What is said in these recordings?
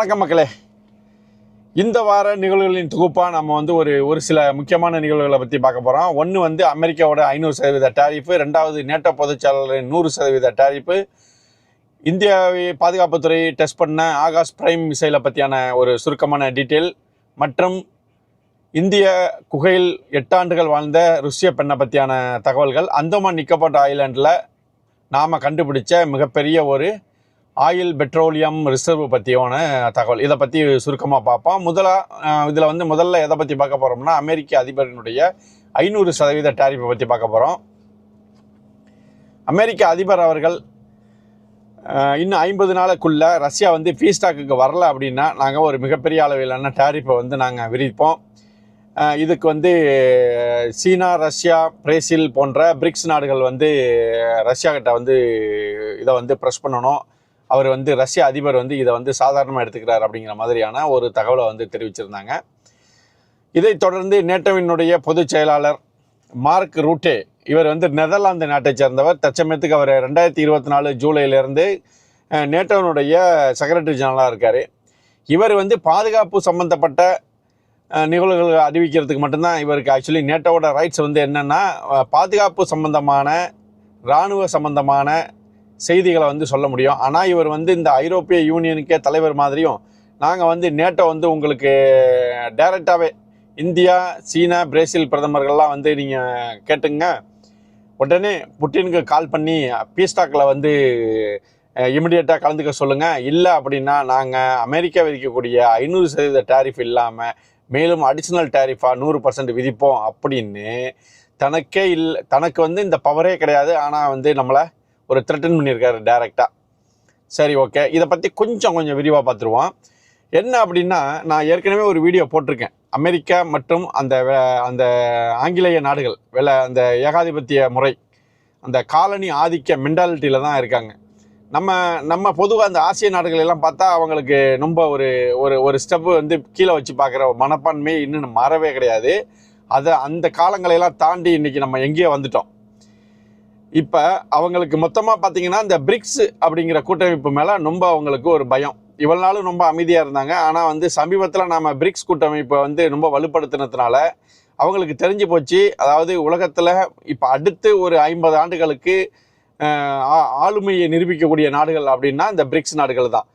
வணக்கம் மக்களே. இந்த வார நிகழ்வுகளின் தொகுப்பாக நம்ம வந்து ஒரு ஒரு சில முக்கியமான நிகழ்வுகளை பற்றி பார்க்க போகிறோம் ஒன்று வந்து அமெரிக்காவோட ஐநூறு சதவீத டேரிஃபு ரெண்டாவது நேட்டோ பொதுச்செயலாளரின் நூறு சதவீத டேரிஃபு. இந்தியாவை பாதுகாப்புத்துறை டெஸ்ட் பண்ண ஆகாஷ் பிரைம் மிசைலை பற்றியான ஒரு சுருக்கமான டீட்டெயில். மற்றும் இந்திய குகையில் எட்டு ஆண்டுகள் வாழ்ந்த ருஷ்ய பெண்ணை பற்றியான தகவல்கள். அந்தமான் நிக்கப்பட்ட ஐலாண்டில் நாம் கண்டுபிடிச்ச மிகப்பெரிய ஒரு ஆயில் பெட்ரோலியம் ரிசர்வ் பற்றியான தகவல். இதை பற்றி சுருக்கமாக பார்ப்போம். முதலாக இதில் வந்து முதல்ல எதை பற்றி பார்க்க போகிறோம்னா அமெரிக்க அதிபரினுடைய ஐநூறு சதவீத டேரிஃபை பற்றி பார்க்க போகிறோம் அமெரிக்க அதிபர் அவர்கள் இன்னும் ஐம்பது நாளுக்குள்ளே ரஷ்யா வந்து ஃபீஸ்டாக்குக்கு வரல அப்படின்னா நாங்கள் ஒரு மிகப்பெரிய அளவிலான டேரிஃபை வந்து நாங்கள் விரிப்போம் இதுக்கு வந்து சீனா ரஷ்யா பிரேசில் போன்ற பிரிக்ஸ் நாடுகள் வந்து ரஷ்யா கிட்ட வந்து இதை வந்து ப்ரெஸ் பண்ணணும். அவர் வந்து ரஷ்ய அதிபர் வந்து இதை வந்து சாதாரணமாக எடுத்துக்கிறார் அப்படிங்கிற மாதிரியான ஒரு தகவலை வந்து தெரிவிச்சிருந்தாங்க. இதைத் தொடர்ந்து நேட்டோவினுடைய பொதுச் செயலாளர் மார்க் ரூட்டே இவர் வந்து நெதர்லாந்து நாட்டைச் சேர்ந்தவர். தற்சமயத்துக்கு அவர் ரெண்டாயிரத்தி இருபத்தி நாலு ஜூலையிலேருந்து நேட்டோவினுடைய செக்ரட்டரி ஜெனரலாக இருக்கார். இவர் வந்து பாதுகாப்பு சம்பந்தப்பட்ட நிகழ்வுகள் அறிவிக்கிறதுக்கு மட்டும்தான் இவருக்கு ஆக்சுவலி நேட்டோவோட ரைட்ஸ் வந்து என்னென்னா பாதுகாப்பு சம்பந்தமான இராணுவ சம்பந்தமான செய்திகளை வந்து சொல்ல முடியும். ஆனால் இவர் வந்து இந்த ஐரோப்பிய யூனியனுக்கே தலைவர் மாதிரியும் நாங்கள் வந்து நேட்டோ வந்து உங்களுக்கு டைரெக்டாகவே இந்தியா சீனா பிரேசில் பிரதமர்கள்லாம் வந்து நீங்கள் கேட்டுங்க. உடனே புட்டினுக்கு கால் பண்ணி பீஸ்டாக்கில் வந்து இமிடியேட்டாக கலந்துக்க சொல்லுங்கள் இல்லை அப்படின்னா நாங்கள் அமெரிக்கா விதிக்கக்கூடிய ஐநூறு சதவீத டேரிஃப் இல்லாமல் மேலும் அடிஷ்னல் டேரிஃபாக நூறு பர்சன்ட் விதிப்போம் அப்படின்னு தனக்கே இல்லை தனக்கு வந்து இந்த பவரே கிடையாது. ஆனால் வந்து நம்மளை ஒரு த்ரெட்டன் பண்ணியிருக்காரு டேரெக்டாக சரி ஓகே இதை பற்றி கொஞ்சம் கொஞ்சம் விரிவாக பார்த்துருவோம். என்ன அப்படின்னா நான் ஏற்கனவே ஒரு வீடியோ போட்டிருக்கேன். அமெரிக்கா மற்றும் அந்த வே- அந்த ஆங்கிலேய நாடுகள் வெள்ள அந்த ஏகாதிபத்திய முறை அந்த காலனி ஆதிக்க மென்டாலிட்டியில் தான் இருக்காங்க. நம்ம நம்ம பொதுவாக அந்த ஆசிய நாடுகள் எல்லாம் பார்த்தா அவங்களுக்கு ரொம்ப ஒரு ஒரு ஒரு ஸ்டெப்பு வந்து கீழே வச்சு பார்க்குற மனப்பான்மை இன்னும் மாறவே கிடையாது. அதை அந்த காலங்களையெல்லாம் தாண்டி இன்றைக்கி நம்ம எங்கேயோ வந்துட்டோம். இப்போ அவங்களுக்கு மொத்தமாக பார்த்தீங்கன்னா இந்த பிரிக்ஸ் அப்படிங்கிற கூட்டமைப்பு மேலே ரொம்ப அவங்களுக்கு ஒரு பயம். இவ்வளோ நாளும் ரொம்ப அமைதியாக இருந்தாங்க. ஆனால் வந்து சமீபத்தில் நாம் பிரிக்ஸ் கூட்டமைப்பை வந்து ரொம்ப வலுப்படுத்தினதுனால அவங்களுக்கு தெரிஞ்சு போச்சு. அதாவது உலகத்தில் இப்போ அடுத்து ஒரு ஐம்பது ஆண்டுகளுக்கு ஆளுமையை நிரூபிக்கக்கூடிய நாடுகள் அப்படின்னா இந்த பிரிக்ஸ் நாடுகள் தான்.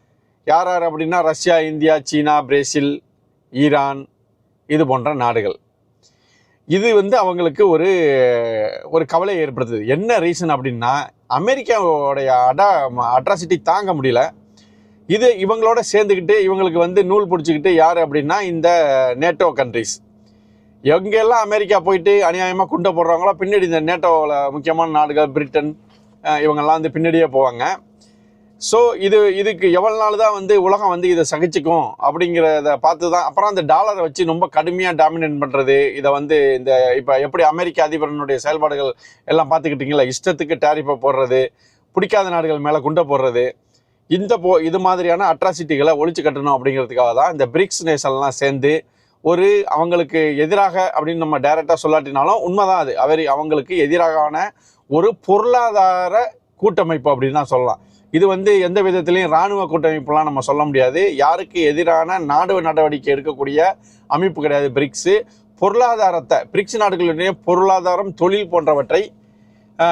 யார் யார் அப்படின்னா Russia India China Brazil Iran இது போன்ற நாடுகள். இது வந்து அவங்களுக்கு ஒரு ஒரு கவலையை ஏற்படுத்துது. என்ன ரீசன் அப்படின்னா அமெரிக்காவோடைய அடா அட்ராசிட்டி தாங்க முடியல. இது இவங்களோட சேர்ந்துக்கிட்டு இவங்களுக்கு வந்து நூல் பிடிச்சிக்கிட்டு யார் அப்படின்னா இந்த நேட்டோ கண்ட்ரிஸ் எங்கெல்லாம் அமெரிக்கா போயிட்டு அநியாயமாக குண்டை போடுறாங்களோ பின்னாடி இந்த நேட்டோவில் முக்கியமான நாடுகள் பிரிட்டன் இவங்கெல்லாம் வந்து பின்னாடியே போவாங்க. ஸோ இது இதுக்கு எவ்வளோ நாள் தான் வந்து உலகம் வந்து இதை சகிச்சுக்கும் அப்படிங்கிறத பார்த்து தான் அப்புறம் அந்த டாலரை வச்சு ரொம்ப கடுமையாக டாமினேட் பண்ணுறது இதை வந்து இந்த இப்போ எப்படி அமெரிக்க அதிபரனுடைய செயல்பாடுகள் எல்லாம் பார்த்துக்கிட்டிங்களா இஷ்டத்துக்கு டேரிஃபை போடுறது பிடிக்காத நாடுகள் மேலே குண்டை போடுறது இந்த போ இது மாதிரியான அட்ராசிட்டிகளை ஒழிச்சு கட்டணும் அப்படிங்கிறதுக்காக தான் இந்த பிரிக்ஸ் நேஷன்லாம் சேர்ந்து ஒரு அவங்களுக்கு எதிராக அப்படின்னு நம்ம டைரெக்டாக சொல்லாட்டினாலும் உண்மைதான் அது. அவர் அவங்களுக்கு எதிரான ஒரு பொருளாதார கூட்டமைப்பு அப்படின்னு தான் சொல்லலாம். இது வந்து எந்த விதத்திலையும் இராணுவ கூட்டமைப்புலாம் நம்ம சொல்ல முடியாது. யாருக்கு எதிரான நாடு நடவடிக்கை எடுக்கக்கூடிய அமைப்பு கிடையாது. பிரிக்ஸு. பொருளாதாரத்தை பிரிக்ஸ் நாடுகளுடைய பொருளாதாரம் தொழில் போன்றவற்றை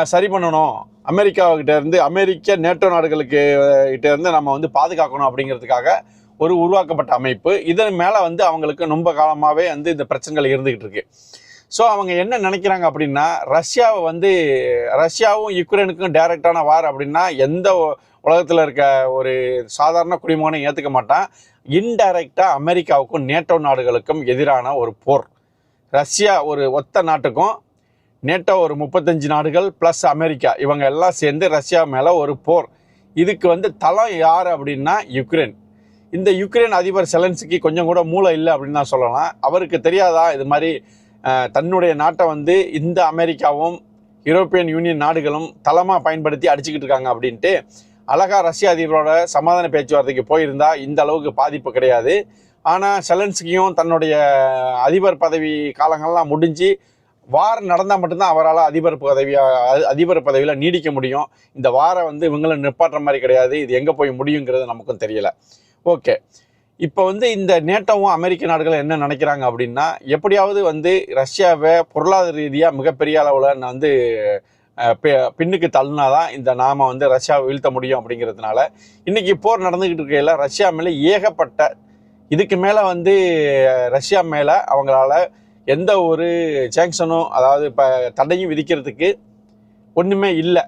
சரி பண்ணணும். அமெரிக்காவுக்கிட்ட இருந்து அமெரிக்க நேட்டோ நாடுகளுக்கு அஹ், கிட்ட இருந்து நம்ம வந்து பாதுகாக்கணும் அப்படிங்கிறதுக்காக ஒரு உருவாக்கப்பட்ட அமைப்பு. இதன் மேலே வந்து அவங்களுக்கு ரொம்ப காலமாகவே வந்து இந்த பிரச்சனைகள் இருந்துகிட்டு இருக்கு. ஸோ அவங்க என்ன நினைக்கிறாங்க அப்படின்னா ரஷ்யாவை வந்து ரஷ்யாவும் யுக்ரைனுக்கும் டைரக்டான வார் அப்படின்னா எந்த உலகத்தில் இருக்க ஒரு சாதாரண குடிமகனும் ஏற்றுக்க மாட்டான். இன்டைரக்டாக அமெரிக்காவுக்கும் நேட்டோ நாடுகளுக்கும் எதிரான ஒரு போர். ரஷ்யா ஒரு ஒத்த நாட்டுக்கும் நேட்டோ ஒரு முப்பத்தஞ்சு நாடுகள் ப்ளஸ் அமெரிக்கா இவங்க எல்லாம் சேர்ந்து ரஷ்யா மேலே ஒரு போர். இதுக்கு வந்து தளம் யார் அப்படின்னா யுக்ரைன். இந்த யுக்ரைன் அதிபர் செலன்ஸுக்கு கொஞ்சம் கூட மூளை இல்லை அப்படின்னு தான் சொல்லலாம். அவருக்கு தெரியாதா இது மாதிரி தன்னுடைய நாட்டை வந்து இந்த அமெரிக்காவும் யூரோப்பியன் யூனியன் நாடுகளும் தளமாக பயன்படுத்தி அடிச்சுக்கிட்டு இருக்காங்க அப்படின்ட்டு அழகா ரஷ்ய அதிபரோட சமாதான பேச்சுவார்த்தைக்கு போயிருந்தா இந்த அளவுக்கு பாதிப்பு கிடையாது. ஆனால் செலன்ஸ்கியும் தன்னுடைய அதிபர் பதவி காலங்கள்லாம் முடிஞ்சு வார் நடந்தால் மட்டும்தான் அவரால் அதிபர் பதவியாக அதிபர் பதவியில் நீடிக்க முடியும். இந்த வாரை வந்து இவங்களை நிப்பாட்டுற மாதிரி கிடையாது. இது எங்கே போய் முடியுங்கிறது நமக்கும் தெரியல. ஓகே. இப்போ வந்து இந்த நேட்டோவும் அமெரிக்க நாடுகள் என்ன நினைக்கிறாங்க அப்படின்னா எப்படியாவது வந்து ரஷ்யாவை பொருளாதார ரீதியாக மிகப்பெரிய அளவில் நான் வந்து பின்னுக்கு பி- தான் இந்த நாம வந்து ரஷ்யாவை வீழ்த்த முடியும் அப்படிங்கிறதுனால இன்றைக்கி போர் நடந்துக்கிட்டு இருக்கையில் ரஷ்யா மேலே ஏகப்பட்ட இதுக்கு மேலே வந்து ரஷ்யா மேலே அவங்களால எந்த ஒரு சேங்ஷனும் அதாவது இப்போ தடையும் விதிக்கிறதுக்கு ஒன்றுமே இல்லை.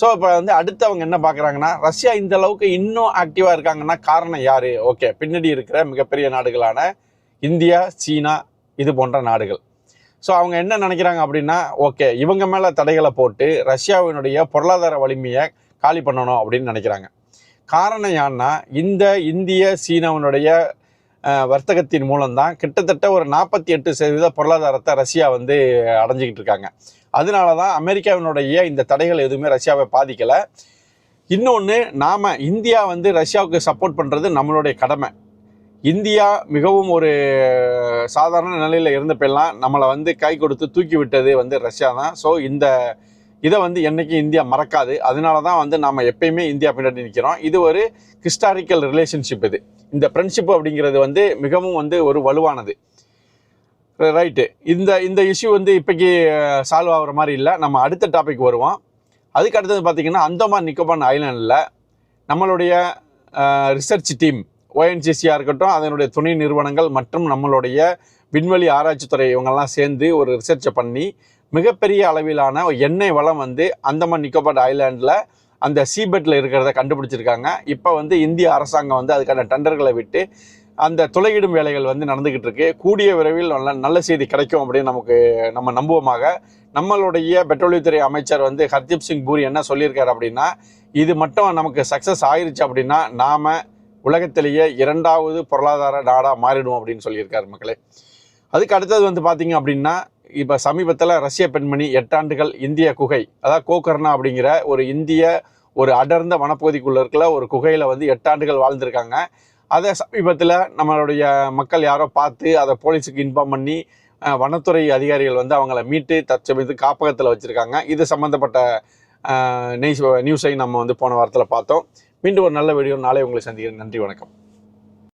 ஸோ இப்போ வந்து அடுத்து அவங்க என்ன பார்க்குறாங்கன்னா ரஷ்யா இந்த அளவுக்கு இன்னும் ஆக்டிவாக இருக்காங்கன்னா காரணம் யார்? ஓகே பின்னாடி இருக்கிற மிகப்பெரிய நாடுகளான இந்தியா சீனா இது போன்ற நாடுகள். ஸோ அவங்க என்ன நினைக்கிறாங்க அப்படின்னா ஓகே இவங்க மேலே தடைகளை போட்டு ரஷ்யாவினுடைய பொருளாதார வலிமையை காலி பண்ணணும் அப்படின்னு நினைக்கிறாங்க. காரணம் யான்னா இந்த இந்திய சீனாவினுடைய வர்த்தகத்தின் மூலம்தான் கிட்டத்தட்ட ஒரு நாற்பத்தி எட்டு சதவீத பொருளாதாரத்தை ரஷ்யா வந்து அடைஞ்சிக்கிட்டு இருக்காங்க. அதனால தான் அமெரிக்காவினுடைய இந்த தடைகள் எதுவுமே ரஷ்யாவை பாதிக்கலை. இன்னொன்று நாம் இந்தியா வந்து ரஷ்யாவுக்கு சப்போர்ட் பண்ணுறது நம்மளுடைய கடமை. இந்தியா மிகவும் ஒரு சாதாரண நிலையில் இருந்தப்பெல்லாம் நம்மளை வந்து கை கொடுத்து தூக்கி விட்டது வந்து ரஷ்யா தான். ஸோ இந்த இதை வந்து என்றைக்கும் இந்தியா மறக்காது. அதனால தான் வந்து நாம் எப்பயுமே இந்தியா பின்னாடி நிற்கிறோம் இது ஒரு ஹிஸ்டாரிக்கல் ரிலேஷன்ஷிப் இது. இந்த ஃப்ரெண்ட்ஷிப் அப்படிங்கிறது வந்து மிகவும் வந்து ஒரு வலுவானது. ரைட்டு இந்த இந்த இஷ்யூ வந்து இப்போக்கி சால்வ் ஆகிற மாதிரி இல்லை. நம்ம அடுத்த டாபிக் வருவோம். அதுக்கு அடுத்தது பார்த்திங்கன்னா அந்தமான் நிக்கோபான் ஐலாண்டில் நம்மளுடைய ரிசர்ச் டீம் ஓஎன்சிசியாக இருக்கட்டும் அதனுடைய துணை நிறுவனங்கள் மற்றும் நம்மளுடைய விண்வெளி ஆராய்ச்சித்துறை இவங்கெல்லாம் சேர்ந்து ஒரு ரிசர்ச்சை பண்ணி மிகப்பெரிய அளவிலான எண்ணெய் வளம் வந்து அந்தமான் நிக்கோபார் ஐலாண்டில் அந்த சீபெட்டில் இருக்கிறத கண்டுபிடிச்சிருக்காங்க. இப்போ வந்து இந்திய அரசாங்கம் வந்து அதுக்கான டெண்டர்களை விட்டு அந்த துளையிடும் வேலைகள் வந்து நடந்துக்கிட்டு இருக்கு. கூடிய விரைவில் நல்ல நல்ல செய்தி கிடைக்கும் அப்படின்னு நமக்கு நம்ம நம்புவோமாக. நம்மளுடைய பெட்ரோலியத்துறை அமைச்சர் வந்து ஹர்தீப் சிங் பூரி என்ன சொல்லியிருக்காரு அப்படின்னா இது மட்டும் நமக்கு சக்ஸஸ் ஆயிருச்சு அப்படின்னா நாம் உலகத்திலேயே இரண்டாவது பொருளாதார நாடாக மாறிடுவோம் அப்படின்னு சொல்லியிருக்காரு மக்களே. அதுக்கு அடுத்தது வந்து பார்த்தீங்க அப்படின்னா இப்போ சமீபத்தில் ரஷ்ய பெண்மணி எட்டாண்டுகள் இந்திய குகை அதாவது கோகர்ணா அப்படிங்கிற ஒரு இந்திய ஒரு அடர்ந்த வனப்பகுதிக்குள்ளே இருக்கிற ஒரு குகையில் வந்து எட்டாண்டுகள் வாழ்ந்திருக்காங்க. அதை சமீபத்தில் நம்மளுடைய மக்கள் யாரோ பார்த்து அதை போலீஸுக்கு இன்ஃபார்ம் பண்ணி வனத்துறை அதிகாரிகள் வந்து அவங்கள மீட்டு தற்சமயத்து காப்பகத்தில் வச்சுருக்காங்க. இது சம்மந்தப்பட்ட நியூஸ் நியூஸை நம்ம வந்து போன வாரத்தில் பார்த்தோம். மீண்டும் ஒரு நல்ல வீடியோ நாளை உங்களை சந்திக்கிறேன். நன்றி வணக்கம்.